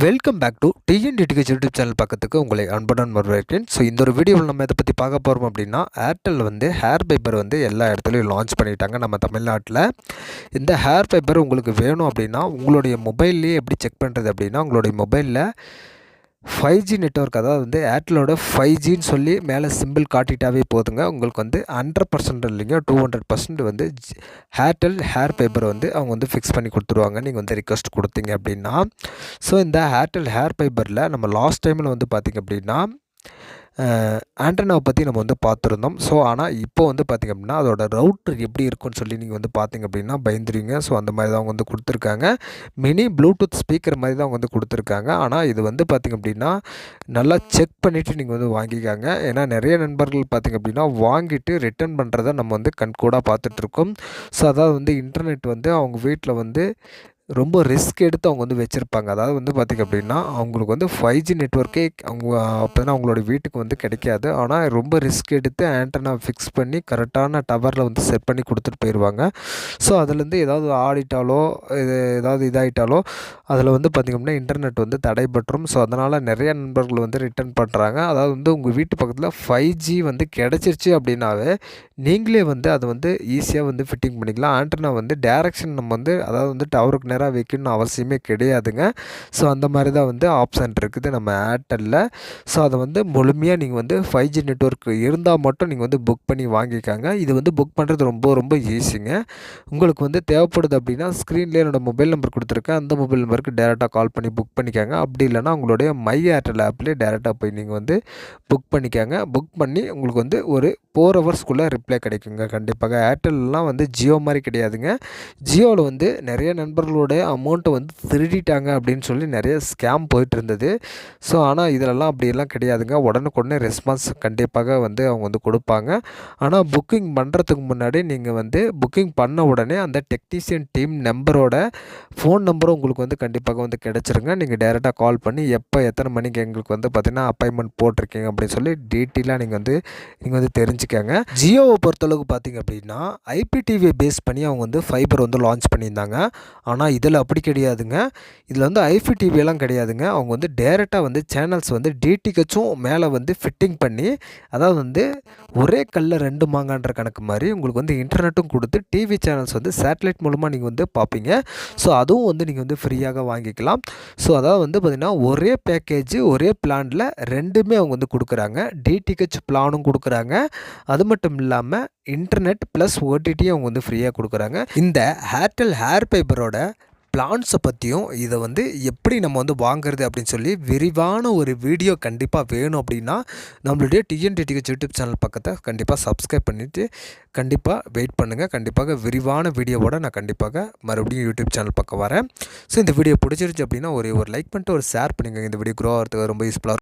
Welcome back to TNDTH YouTube channel பக்கத்துக்கு உங்களை அன்புடன் வரவேற்கிறேன். ஸோ இந்த ஒரு வீடியோவில் நம்ம இதை பற்றி பார்க்க போகிறோம் அப்படின்னா ஏர்டெல் வந்து ஹேர் பைப்பர் வந்து எல்லா இடத்துலையும் லான்ச் பண்ணிட்டாங்க நம்ம தமிழ்நாட்டில். இந்த ஹேர் பைப்பர் உங்களுக்கு வேணும் அப்படின்னா உங்களுடைய மொபைல்லையே எப்படி செக் பண்ணுறது அப்படின்னா உங்களுடைய மொபைலில் ஃபைவ் ஜி நெட்ஒர்க் அதாவது வந்து ஏர்டெலோட ஃபைவ் ஜின்னு சொல்லி மேலே சிம்பிள் காட்டிட்டாவே போதுங்க. உங்களுக்கு வந்து ஹண்ட்ரட் பர்சன்ட் இல்லைங்க. டூ ஹண்ட்ரட் பர்சன்ட் வந்து ஏர்டெல் ஹேர் பேப்பர் வந்து அவங்க வந்து ஃபிக்ஸ் பண்ணி கொடுத்துருவாங்க. நீங்கள் வந்து ரிக்வஸ்ட் கொடுத்தீங்க அப்படின்னா. ஸோ இந்த ஏர்டெல் ஹேர் ஃபைபரில் நம்ம லாஸ்ட் டைமில் வந்து பார்த்திங்க அப்படின்னா ஆண்டனாவை பற்றி நம்ம வந்து பார்த்துருந்தோம். ஸோ ஆனால் இப்போ வந்து பார்த்திங்க அப்படின்னா அதோட ரவுட்ரு எப்படி இருக்குன்னு சொல்லி நீங்கள் வந்து பார்த்திங்க அப்படின்னா பயந்துருவீங்க. ஸோ அந்த மாதிரி தான் அவங்க வந்து கொடுத்துருக்காங்க. மினி ப்ளூடூத் ஸ்பீக்கர் மாதிரி தான் அவங்க வந்து கொடுத்துருக்காங்க. ஆனால் இது வந்து பார்த்திங்க அப்படின்னா நல்லா செக் பண்ணிவிட்டு நீங்கள் வந்து வாங்கிக்காங்க. ஏன்னா நிறைய நண்பர்கள் பார்த்திங்க அப்படின்னா வாங்கிட்டு ரிட்டர்ன் பண்ணுறத நம்ம வந்து கண்கூடாக பார்த்துட்ருக்கோம் ஸோ அதாவது வந்து இன்டர்நெட் வந்து அவங்க வீட்டில் வந்து ரொம்ப ரிஸ்க் எடுத்து அவங்க வந்து வச்சுருப்பாங்க. அதாவது வந்து பார்த்திங்க அப்படின்னா அவங்களுக்கு வந்து ஃபைவ் ஜி நெட்ஒர்க்கே அவங்க அப்போனா அவங்களோட வீட்டுக்கு வந்து கிடைக்காது. ஆனால் ரொம்ப ரிஸ்க் எடுத்து ஆண்டனா ஃபிக்ஸ் பண்ணி கரெக்டான டவரில் வந்து செட் பண்ணி கொடுத்துட்டு போயிடுவாங்க ஸோ அதுலேருந்து ஏதாவது ஆடிட்டாலோ இது ஏதாவது இதாகிட்டாலோ அதில் வந்து பார்த்திங்க அப்படின்னா இன்டர்நெட் வந்து தடைபட்டுரும். ஸோ அதனால் நிறைய நண்பர்கள் வந்து ரிட்டர்ன் பண்ணுறாங்க அதாவது வந்து உங்கள் வீட்டு பக்கத்தில் ஃபைவ் ஜி வந்து கிடச்சிருச்சு அப்படின்னாவே நீங்களே வந்து அதை வந்து ஈஸியாக வந்து ஃபிட்டிங் பண்ணிக்கலாம். ஆண்டனா வந்து டேரெக்ஷன் நம்ம வந்து அதாவது வந்து டவருக்கு நேராக வைக்கணும்னு அவசியமே கிடையாதுங்க. ஸோ அந்த மாதிரி தான் வந்து ஆப்ஷன் இருக்குது நம்ம ஏர்டெல்லில் ஸோ அதை வந்து முழுமையாக நீங்கள் வந்து ஃபைவ் ஜி நெட்ஒர்க் இருந்தால் மட்டும் நீங்கள் வந்து புக் பண்ணி வாங்கிக்காங்க. இது வந்து புக் பண்ணுறது ரொம்ப ரொம்ப ஈஸிங்க உங்களுக்கு வந்து தேவைப்படுது அப்படின்னா ஸ்க்ரீன்லேயே என்னோடய மொபைல் நம்பர் கொடுத்துருக்கேன். அந்த மொபைல் நம்பருக்கு டேரெக்டாக கால் பண்ணி புக் பண்ணிக்காங்க. அப்படி இல்லைனா உங்களுடைய மை ஏர்டெல் ஆப்லேயே டேரெக்டாக போய் நீங்கள் வந்து புக் பண்ணிக்காங்க. புக் பண்ணி உங்களுக்கு வந்து ஒரு ஃபோர் ஹவர்ஸ்க்குள்ளே ரிப்ளை கிடைக்குங்க. கண்டிப்பாக ஏர்டெல்லாம் வந்து ஜியோ மாதிரி கிடையாதுங்க. ஜியோவில் வந்து நிறைய நண்பர்களோட அமௌண்ட்டை வந்து திருடிட்டாங்க அப்படின்னு சொல்லி நிறைய ஸ்கேம் போயிட்டு இருந்தது ஸோ ஆனால் இதிலெல்லாம் அப்படியெல்லாம் கிடையாதுங்க. உடனுக்குடனே ரெஸ்பான்ஸ் கண்டிப்பாக வந்து அவங்க வந்து கொடுப்பாங்க. ஆனால் புக்கிங் பண்ணுறதுக்கு முன்னாடி நீங்கள் வந்து புக்கிங் பண்ண உடனே அந்த டெக்னீஷியன் டீம் நம்பரோட ஃபோன் நம்பரும் உங்களுக்கு வந்து கண்டிப்பாக வந்து கிடச்சிருங்க. நீங்கள் டேரெக்டாக கால் பண்ணி எப்போ எத்தனை மணிக்கு எங்களுக்கு வந்து பார்த்திங்கன்னா அப்பாயின்மெண்ட் போட்டிருக்கீங்க அப்படின்னு சொல்லி டீட்டெயிலாக நீங்கள் வந்து நீங்கள் வந்து தெரிஞ்சு தெரிஞ்சுக்கங்க. ஜியோவை பொறுத்தளவுக்கு பார்த்திங்க அப்படின்னா ஐபிடிவியை பேஸ் பண்ணி அவங்க வந்து ஃபைபர் வந்து லான்ச் பண்ணியிருந்தாங்க. ஆனால் இதில் அப்படி கிடையாதுங்க. இதில் வந்து ஐஃபி டிவியெல்லாம் கிடையாதுங்க. அவங்க வந்து டேரெக்டாக வந்து சேனல்ஸ் வந்து டிடிஹெச்சும் மேலே வந்து ஃபிட்டிங் பண்ணி அதாவது வந்து ஒரே கல்லில் ரெண்டு மாங்கான்ற கணக்கு மாதிரி உங்களுக்கு வந்து இன்டர்நெட்டும் கொடுத்து டிவி சேனல்ஸ் வந்து சேட்டலைட் மூலமாக நீங்கள் வந்து பார்ப்பீங்க. ஸோ அதுவும் வந்து நீங்கள் வந்து ஃப்ரீயாக வாங்கிக்கலாம். ஸோ அதாவது வந்து பார்த்திங்கன்னா ஒரே பேக்கேஜ் ஒரே பிளானில் ரெண்டுமே அவங்க வந்து கொடுக்குறாங்க. டிடிஹெச் பிளானும் கொடுக்குறாங்க. அது மட்டும் இல்லாமல் இன்டர்நெட் ப்ளஸ் ஓடிடி அவங்க வந்து ஃப்ரீயாக கொடுக்குறாங்க. இந்த ஏர்டெல் ஹேர் பேப்பரோட பிளான்ஸை பற்றியும் இதை வந்து எப்படி நம்ம வந்து வாங்குறது அப்படின்னு சொல்லி விரிவான ஒரு வீடியோ கண்டிப்பாக வேணும் அப்படின்னா நம்மளுடைய டிஎன்டிடிஹெச் யூடியூப் சேனல் பக்கத்தை கண்டிப்பாக சப்ஸ்கிரைப் பண்ணிவிட்டு கண்டிப்பாக வெயிட் பண்ணுங்கள் கண்டிப்பாக விரிவான வீடியோவோட நான் கண்டிப்பாக மறுபடியும் யூடியூப் சேனல் பக்கம் வரேன். ஸோ இந்த வீடியோ பிடிச்சிருச்சு அப்படின்னா ஒரு ஒரு லைக் பண்ணிட்டு ஒரு ஷேர் பண்ணுங்கள் இந்த வீடியோ க்ரோ ஆகிறதுக்கு ரொம்ப யூஸ்ஃபுல்லாக